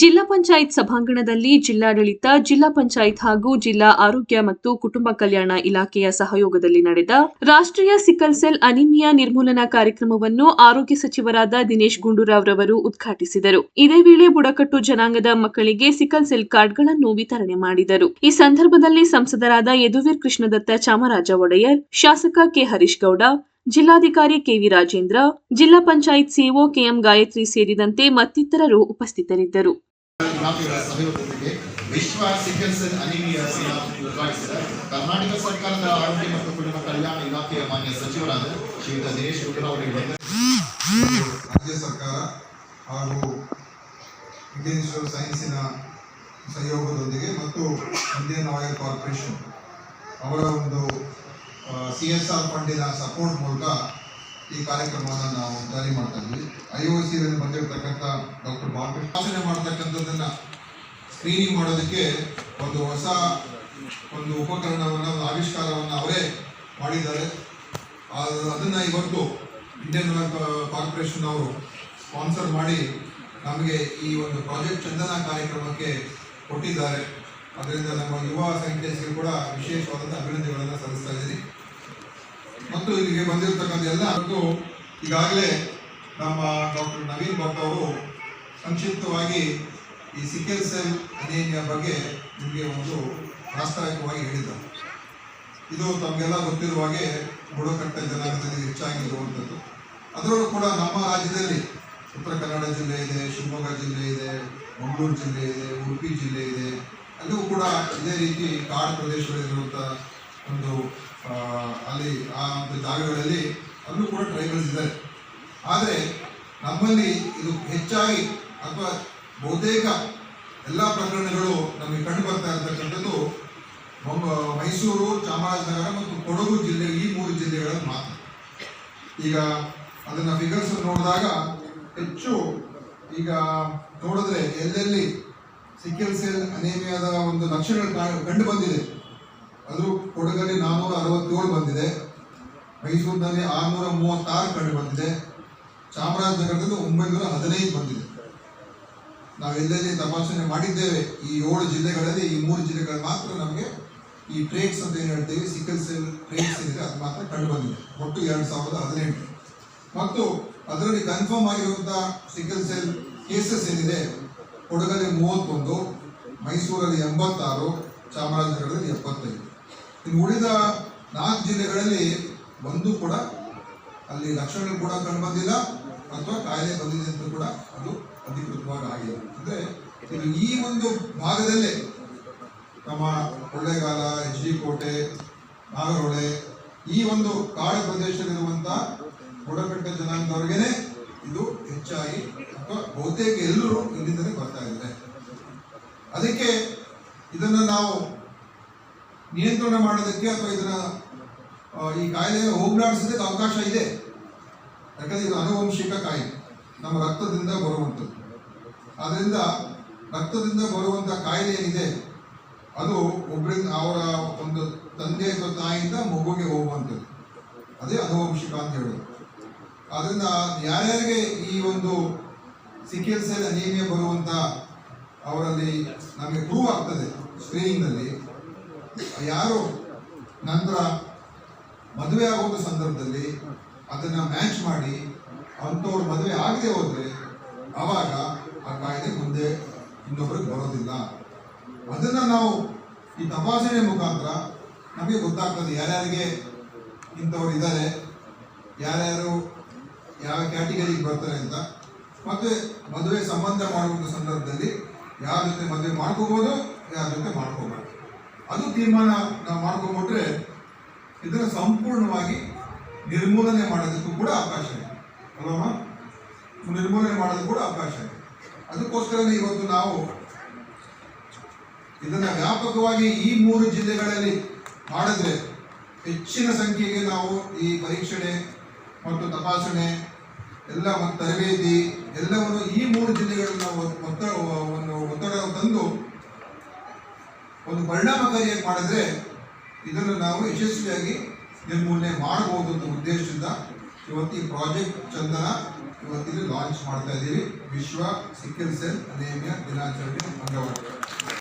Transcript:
ಜಿಲ್ಲಾ ಪಂಚಾಯತ್ ಸಭಾಂಗಣದಲ್ಲಿ ಜಿಲ್ಲಾಡಳಿತ, ಜಿಲ್ಲಾ ಪಂಚಾಯತ್ ಹಾಗೂ ಜಿಲ್ಲಾ ಆರೋಗ್ಯ ಮತ್ತು ಕುಟುಂಬ ಕಲ್ಯಾಣ ಇಲಾಖೆಯ ಸಹಯೋಗದಲ್ಲಿ ನಡೆದ ರಾಷ್ಟ್ರೀಯ ಸಿಕಲ್ ಸೆಲ್ ಅನಿಮಿಯಾ ನಿರ್ಮೂಲನಾ ಕಾರ್ಯಕ್ರಮವನ್ನು ಆರೋಗ್ಯ ಸಚಿವರಾದ ದಿನೇಶ್ ಗುಂಡೂರಾವ್ ರವರು ಉದ್ಘಾಟಿಸಿದರು. ಇದೇ ವೇಳೆ ಬುಡಕಟ್ಟು ಜನಾಂಗದ ಮಕ್ಕಳಿಗೆ ಸಿಕಲ್ ಸೆಲ್ ಕಾರ್ಡ್ಗಳನ್ನು ವಿತರಣೆ ಮಾಡಿದರು. ಈ ಸಂದರ್ಭದಲ್ಲಿ ಸಂಸದರಾದ ಯದುವೀರ್ ಕೃಷ್ಣದತ್ತ ಚಾಮರಾಜ ಒಡೆಯರ್, ಶಾಸಕ ಕೆ ಹರೀಶ್ ಗೌಡ, ಜಿಲ್ಲಾಧಿಕಾರಿ ಕೆವಿ ರಾಜೇಂದ್ರ, ಜಿಲ್ಲಾ ಪಂಚಾಯತ್ ಸಿಇಒ ಕೆಎಂ ಗಾಯತ್ರಿ ಸೇರಿದಂತೆ ಮತ್ತಿತರರು ಉಪಸ್ಥಿತರಿದ್ದರು. ಸಹಯೋಗದೊಂದಿಗೆ ವಿಶ್ವ ಸಿಕಲ್ ಸೆಲ್ ಅನಿಮಿಯಾ ಉದ್ಘಾಟಿಸಿದ ಕರ್ನಾಟಕ ಸರ್ಕಾರದ ಆರೋಗ್ಯ ಮತ್ತು ಕುಟುಂಬ ಕಲ್ಯಾಣ ಇಲಾಖೆಯ ಮಾನ್ಯ ಸಚಿವರಾದ ಶ್ರೀಯುತ ದಿನೇಶ್ ಗುಂಡೂರಾವ್ ಅವರಿಗೆ ರಾಜ್ಯ ಸರ್ಕಾರ ಹಾಗೂ ಇಂಡಿಯನ್ ಇನ್ಸ್ಟಿಟ್ಯೂಟ್ ಸೈನ್ಸಿನ ಸಹಯೋಗದೊಂದಿಗೆ ಮತ್ತು ಇಂಡಿಯನ್ ಆಯಿಲ್ ಕಾರ್ಪೊರೇಷನ್ ಅವರ ಒಂದು ಸಿ ಎಸ್ ಆರ್ ಫಂಡಿನ ಸಪೋರ್ಟ್ ಮೂಲಕ ಈ ಕಾರ್ಯಕ್ರಮವನ್ನು ನಾವು ಜಾರಿ ಮಾಡ್ತಾ ಇದ್ವಿ. ಐ ಒ ಸಿಯಲ್ಲಿ ಬಂದಿರತಕ್ಕಂಥ ಡಾಕ್ಟರ್ ಬಾಲಕೃಷ್ಣ. ಶಾಸನೆ ಮಾಡ್ತಕ್ಕಂಥದ್ದನ್ನು ಸ್ಕ್ರೀನಿಂಗ್ ಮಾಡೋದಕ್ಕೆ ಒಂದು ಹೊಸ ಒಂದು ಉಪಕರಣವನ್ನು, ಒಂದು ಆವಿಷ್ಕಾರವನ್ನು ಅವರೇ ಮಾಡಿದ್ದಾರೆ. ಅದನ್ನು ಇವತ್ತು ಇಂಡಿಯನ್ ಕಾರ್ಪೊರೇಷನ್ ಅವರು ಸ್ಪಾನ್ಸರ್ ಮಾಡಿ ನಮಗೆ ಈ ಒಂದು ಪ್ರಾಜೆಕ್ಟ್ ಚಂದನ ಕಾರ್ಯಕ್ರಮಕ್ಕೆ ಕೊಟ್ಟಿದ್ದಾರೆ. ಅದರಿಂದ ನಮ್ಮ ಯುವ ಸೈಂಟಿಸ್ಟ್ಗೆ ಕೂಡ ವಿಶೇಷವಾದಂಥ ಅಭಿನಂದನೆಗಳನ್ನು ಸಲ್ಲಿಸ್ತಾ ಇದ್ದೀನಿ. ಮತ್ತು ಇಲ್ಲಿಗೆ ಬಂದಿರತಕ್ಕಂಥ ಎಲ್ಲ ಈಗಾಗಲೇ ನಮ್ಮ ಡಾಕ್ಟರ್ ನವೀನ್ ಭಟ್ ಅವರು ಸಂಕ್ಷಿಪ್ತವಾಗಿ ಈ ಸಿಕೆಲ್ ಸೆಲ್ ಅನೇಮಿಯಾ ಬಗ್ಗೆ ನಿಮಗೆ ಒಂದು ಪ್ರಾಸ್ತಾವಿಕವಾಗಿ ಹೇಳಿದರು ಇದು ತಮಗೆಲ್ಲ ಗೊತ್ತಿರುವ ಹಾಗೆ ಬುಡಕಟ್ಟ ಜನಾಂಗದಲ್ಲಿ ಹೆಚ್ಚಾಗಿ ಇರುವಂಥದ್ದು. ಅದರಲ್ಲೂ ಕೂಡ ನಮ್ಮ ರಾಜ್ಯದಲ್ಲಿ ಉತ್ತರ ಕನ್ನಡ ಜಿಲ್ಲೆ ಇದೆ, ಶಿವಮೊಗ್ಗ ಜಿಲ್ಲೆ ಇದೆ, ಮಂಗಳೂರು ಜಿಲ್ಲೆ ಇದೆ, ಉಡುಪಿ ಜಿಲ್ಲೆ ಇದೆ. ಅಲ್ಲೂ ಕೂಡ ಇದೇ ರೀತಿ ಕಾಡು ಪ್ರದೇಶಗಳಿರುವಂಥ ಒಂದು ಅಲ್ಲಿ ಆ ಒಂದು ಜಾಗಗಳಲ್ಲಿ ಅಲ್ಲೂ ಕೂಡ ಟ್ರೈಬಲ್ಸ್ ಇದ್ದಾರೆ. ಆದರೆ ನಮ್ಮಲ್ಲಿ ಇದು ಹೆಚ್ಚಾಗಿ ಅಥವಾ ಬಹುತೇಕ ಎಲ್ಲ ಪ್ರಕರಣಗಳು ನಮಗೆ ಕಂಡು ಬರ್ತಾ ಇರತಕ್ಕಂಥದ್ದು ಮೈಸೂರು, ಚಾಮರಾಜನಗರ ಮತ್ತು ಕೊಡಗು ಜಿಲ್ಲೆ, ಈ ಮೂರು ಜಿಲ್ಲೆಗಳಲ್ಲಿ ಮಾತ್ರ. ಈಗ ಅದನ್ನು ಫಿಗರ್ಸ್ ನೋಡಿದಾಗ ಹೆಚ್ಚು ಈಗ ನೋಡಿದ್ರೆ ಎಲ್ಲೆಲ್ಲಿ ಸಿಕ್ಕೆಲ್ ಸೆಲ್ ಅನೇಮಿಯಾದ ಒಂದು ಲಕ್ಷಣಗಳು ಕಂಡು ಬಂದಿದೆ. ಅದು ಕೊಡಗಲ್ಲಿ ನಾನ್ನೂರ ಅರವತ್ತೇಳು ಬಂದಿದೆ. ಮೈಸೂರಿನಲ್ಲಿ ಆರುನೂರ ಮೂವತ್ತಾರು ಕಂಡು ಬಂದಿದೆ. ಚಾಮರಾಜನಗರದಲ್ಲಿ ಒಂಬೈನೂರ ಹದಿನೈದು ಬಂದಿದೆ. ನಾವು ಎಲ್ಲೆಲ್ಲಿ ತಪಾಸಣೆ ಮಾಡಿದ್ದೇವೆ. ಈ ಏಳು ಜಿಲ್ಲೆಗಳಲ್ಲಿ ಈ ಮೂರು ಜಿಲ್ಲೆಗಳು ಮಾತ್ರ ನಮಗೆ ಈ ಟ್ರೇಡ್ಸ್ ಅಂತ ಏನು ಹೇಳ್ತೀವಿ, ಸಿಕಲ್ ಸೆಲ್ ಟ್ರೇಡ್ಸ್ ಏನಿದೆ, ಅದು ಮಾತ್ರ ಕಂಡು ಬಂದಿದೆ. ಒಟ್ಟು ಎರಡು ಸಾವಿರದ ಹದಿನೆಂಟು. ಮತ್ತು ಅದರಲ್ಲಿ ಕನ್ಫರ್ಮ್ ಆಗಿರುವಂಥ ಸಿಕಲ್ ಸೆಲ್ ಕೇಸಸ್ ಏನಿದೆ, ಕೊಡಗಲ್ಲಿ ಮೂವತ್ತೊಂದು, ಮೈಸೂರಲ್ಲಿ ಎಂಬತ್ತಾರು, ಚಾಮರಾಜನಗರದಲ್ಲಿ ಎಪ್ಪತ್ತೈದು. ಇನ್ನು ಉಳಿದ ನಾಲ್ಕು ಜಿಲ್ಲೆಗಳಲ್ಲಿ ಒಂದು ಕೂಡ ಅಲ್ಲಿ ಲಕ್ಷಣಗಳು ಕೂಡ ಕಂಡು ಬಂದಿಲ್ಲ ಅಥವಾ ಕಾಯಿಲೆ ಬಂದಿದೆ ಅಂತ ಕೂಡ ಅದು ಅಧಿಕೃತವಾಗಿ ಆಗಿಲ್ಲ ಅಂದ್ರೆ ಈ ಒಂದು ಭಾಗದಲ್ಲೇ ನಮ್ಮ ಕೊಳ್ಳೇಗಾಲ ಎಚ್ ಡಿ ಕೋಟೆ ನಾಗರಹೊಳೆ, ಈ ಒಂದು ಕಾಡು ಪ್ರದೇಶದಲ್ಲಿರುವಂಥ ಬುಡಕಟ್ಟು ಜನಾಂಗದವರಿಗೇನೆ ಇದು ಹೆಚ್ಚಾಗಿ ಅಥವಾ ಬಹುತೇಕ ಎಲ್ಲರೂ ಇಲ್ಲಿಂದಲೇ ಬರ್ತಾ ಇದ್ದಾರೆ. ಅದಕ್ಕೆ ಇದನ್ನು ನಾವು ನಿಯಂತ್ರಣ ಮಾಡೋದಕ್ಕೆ ಅಥವಾ ಇದರ ಈ ಕಾಯಿಲೆ ಹೋಗ್ಲಾಡಿಸೋದಕ್ಕೆ ಅವಕಾಶ ಇದೆ. ಯಾಕಂದ್ರೆ ಇದು ಅನುವಂಶಿಕ ಕಾಯಿಲೆ. ನಮ್ಮ ರಕ್ತದಿಂದ ಬರುವಂಥದ್ದು. ಆದ್ದರಿಂದ ರಕ್ತದಿಂದ ಬರುವಂಥ ಕಾಯಿಲೆ ಏನಿದೆ, ಅದು ಒಬ್ಬರಿಂದ ಅವರ ಒಂದು ತಂದೆ ಅಥವಾ ತಾಯಿಯಿಂದ ಮಗುಗೆ ಹೋಗುವಂಥದ್ದು. ಅದೇ ಅನುವಂಶಿಕ ಅಂತ ಹೇಳೋದು. ಆದ್ರಿಂದ ಯಾರ್ಯಾರಿಗೆ ಈ ಒಂದು ಸಿಕೆಲ್ ಸೆಲ್ ಬರುವಂಥ ಬರುವಂತ ಅವರಲ್ಲಿ ನಮಗೆ ಪ್ರೂವ್ ಆಗ್ತದೆ ಸ್ಕ್ರೀನಿಂಗ್ನಲ್ಲಿ ಯಾರು ನಂತರ ಮದುವೆ ಆಗುವ ಸಂದರ್ಭದಲ್ಲಿ ಅದನ್ನ ಮ್ಯಾಚ್ ಮಾಡಿ ಅಂಥವ್ರು ಮದುವೆ ಆಗದೆ ಹೋದರೆ ಆವಾಗ ಆ ಕಾಯಿಲೆ ಮುಂದೆ ಇನ್ನೊಬ್ಬರಿಗೆ ಬರೋದಿಲ್ಲ. ಅದನ್ನ ನಾವು ಈ ತಪಾಸಣೆ ಮುಖಾಂತರ ನಮಗೆ ಗೊತ್ತಾಗ್ತದೆ ಯಾರ್ಯಾರಿಗೆ ಇಂಥವ್ರು ಇದ್ದಾರೆ, ಯಾರ್ಯಾರು ಯಾವ ಕ್ಯಾಟಗರಿಗೆ ಬರ್ತಾರೆ ಅಂತ. ಮತ್ತೆ ಮದುವೆ ಸಂಬಂಧ ಮಾಡುವಂಥ ಸಂದರ್ಭದಲ್ಲಿ ಯಾರ ಜೊತೆ ಮದುವೆ ಮಾಡ್ಕೋಬೋದು, ಯಾರ ಜೊತೆ ಮಾಡ್ಕೋಬಾರ್ದು ಅದು ತೀರ್ಮಾನ ನಾವು ಮಾಡ್ಕೊಂಬಿಟ್ರೆ ಇದನ್ನು ಸಂಪೂರ್ಣವಾಗಿ ನಿರ್ಮೂಲನೆ ಮಾಡೋದಕ್ಕೂ ಕೂಡ ಅವಕಾಶ ಇದೆ. ನಿರ್ಮೂಲನೆ ಮಾಡೋದಕ್ಕೂ ಕೂಡ ಅವಕಾಶ ಇದೆ. ಅದಕ್ಕೋಸ್ಕರನೇ ಇವತ್ತು ನಾವು ಇದನ್ನ ವ್ಯಾಪಕವಾಗಿ ಈ ಮೂರು ಜಿಲ್ಲೆಗಳಲ್ಲಿ ಮಾಡಿದ್ರೆ ಹೆಚ್ಚಿನ ಸಂಖ್ಯೆಗೆ ನಾವು ಈ ಪರೀಕ್ಷಣೆ ಮತ್ತು ತಪಾಸಣೆ, ಎಲ್ಲ ಮತ್ತು ತರಬೇತಿ, ಎಲ್ಲವನ್ನು ಈ ಮೂರು ಜಿಲ್ಲೆಗಳನ್ನು ಒತ್ತಡ, ಒಂದು ಒತ್ತಡ ತಂದು ಒಂದು ಪರಿಣಾಮಕಾರಿಯಾಗಿ ಮಾಡಿದ್ರೆ ಇದನ್ನು ನಾವು ಯಶಸ್ವಿಯಾಗಿ ನಿರ್ಮೂಲನೆ ಮಾಡಬಹುದು ಅಂತ ಉದ್ದೇಶದಿಂದ ಇವತ್ತು ಈ ಪ್ರಾಜೆಕ್ಟ್ ಚಂದನ ಇವತ್ತಿಲ್ಲಿ ಲಾಂಚ್ ಮಾಡ್ತಾ ಇದ್ದೀವಿ. ವಿಶ್ವ ಸಿಕ್ಕಿಲ್ ಸೆಲ್ ಅನೇಮಿಯಾ ದಿನಾಚರಣೆ ಅಂಗವಾಗಿ.